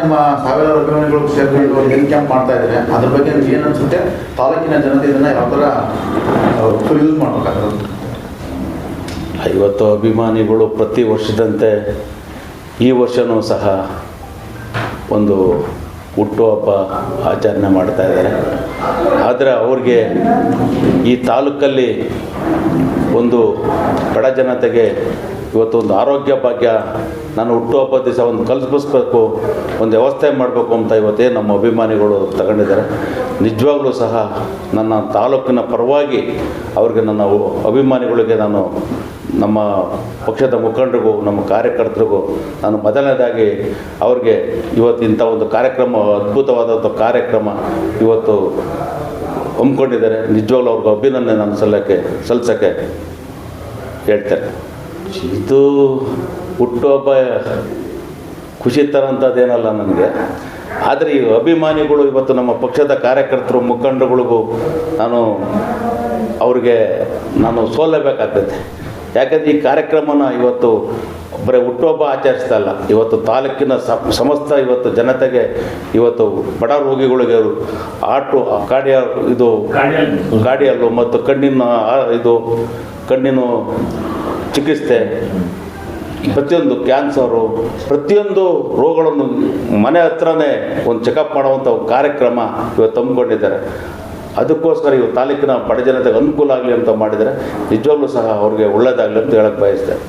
ನಿಮ್ಮ ಸಾವಿರಾರು ಅಭಿಮಾನಿಗಳು ಸೇರ್ಕೊಂಡು ಹೆಲ್ತ್ ಕ್ಯಾಂಪ್ ಮಾಡ್ತಾ ಇದ್ದಾರೆ? ಅದ್ರ ಬಗ್ಗೆ ನಿಮ್ಗೆ ಏನು ಅನ್ಸುತ್ತೆ? ತಾಲೂಕಿನ ಜನತೆ ಇದನ್ನ ಯಾವ ಥರ ಯೂಸ್ ಮಾಡ್ಬೇಕಾಗ್ತದೆ? ಐವತ್ತು ಅಭಿಮಾನಿಗಳು ಪ್ರತಿ ವರ್ಷದಂತೆ ಈ ವರ್ಷವೂ ಸಹ ಒಂದು ಹುಟ್ಟುಹಬ್ಬ ಆಚರಣೆ ಮಾಡ್ತಾ ಇದ್ದಾರೆ. ಆದರೆ ಅವ್ರಿಗೆ ಈ ತಾಲೂಕಲ್ಲಿ ಒಂದು ಬಡ ಜನತೆಗೆ ಇವತ್ತು ಒಂದು ಆರೋಗ್ಯ ಭಾಗ್ಯ, ನಾನು ಹುಟ್ಟುಹಬ್ಬದ ದಿವಸ ಒಂದು ಕಲ್ಪಿಸ್ಬೇಕು ಒಂದು ವ್ಯವಸ್ಥೆ ಮಾಡಬೇಕು ಅಂತ ಇವತ್ತೇ ನಮ್ಮ ಅಭಿಮಾನಿಗಳು ತಗೊಂಡಿದ್ದಾರೆ. ನಿಜವಾಗ್ಲೂ ಸಹ ನನ್ನ ತಾಲೂಕಿನ ಪರವಾಗಿ ಅವ್ರಿಗೆ ನನ್ನ ಅಭಿಮಾನಿಗಳಿಗೆ ನಾನು ನಮ್ಮ ಪಕ್ಷದ ಮುಖಂಡರಿಗೂ, ನಮ್ಮ ಕಾರ್ಯಕರ್ತರಿಗೂ ನಾನು ಮೊದಲನೇದಾಗಿ ಅವ್ರಿಗೆ ಇವತ್ತು ಇಂಥ ಒಂದು ಕಾರ್ಯಕ್ರಮ, ಅದ್ಭುತವಾದಂಥ ಕಾರ್ಯಕ್ರಮ ಇವತ್ತು ಹಮ್ಮಿಕೊಂಡಿದ್ದಾರೆ. ನಿಜವಾಗ್ಲೂ ಅವ್ರಿಗೆ ಅಭಿನಂದನೆ ನಾನು ಸಲ್ಲಕ್ಕೆ ಸಲ್ಲಿಸೋಕ್ಕೆ ಹೇಳ್ತಾರೆ ಇದು ಹುಟ್ಟುಹಬ್ಬ ಖುಷಿ ತರೋಂಥದ್ದೇನಲ್ಲ ನನಗೆ. ಆದರೆ ಈ ಅಭಿಮಾನಿಗಳು ಇವತ್ತು ನಮ್ಮ ಪಕ್ಷದ ಕಾರ್ಯಕರ್ತರು ಮುಖಂಡಗಳಿಗೂ ನಾನು ಅವ್ರಿಗೆ ನಾನು ಸೋಲಬೇಕಾಗ್ತೈತೆ ಯಾಕಂದರೆ ಈ ಕಾರ್ಯಕ್ರಮನ ಇವತ್ತು ಬರೀ ಹುಟ್ಟುಹಬ್ಬ ಆಚರಿಸ್ತಾ ಇಲ್ಲ. ಇವತ್ತು ತಾಲೂಕಿನ ಸಮಸ್ತ ಇವತ್ತು ಜನತೆಗೆ ಇವತ್ತು ಬಡ ರೋಗಿಗಳಿಗೆ ಆಟು ಕಾರ್ಡಿಯ ಇದು ಗಾಡಿಯಲ್ಲು ಮತ್ತು ಕಣ್ಣಿನ ಇದು ಕಣ್ಣಿನ ಚಿಕಿತ್ಸೆ. ಪ್ರತಿಯೊಂದು ಕ್ಯಾನ್ಸರು ಪ್ರತಿಯೊಂದು ರೋಗಗಳನ್ನು ಮನೆ ಹತ್ರನೇ ಒಂದು ಚೆಕಪ್ ಮಾಡುವಂಥ ಒಂದು ಕಾರ್ಯಕ್ರಮ ಇವತ್ತು ಹಮ್ಮಿಕೊಂಡಿದ್ದಾರೆ ಅದಕ್ಕೋಸ್ಕರ ಇವು ತಾಲೂಕಿನ ಬಡ ಜನತೆಗೆ ಅನುಕೂಲ ಆಗಲಿ ಅಂತ ಮಾಡಿದರೆ ನಿಜವಾಗ್ಲೂ ಸಹ ಅವ್ರಿಗೆ ಒಳ್ಳೆಯದಾಗಲಿ ಅಂತ ಹೇಳಕ್ಕೆ ಬಯಸ್ತೇನೆ.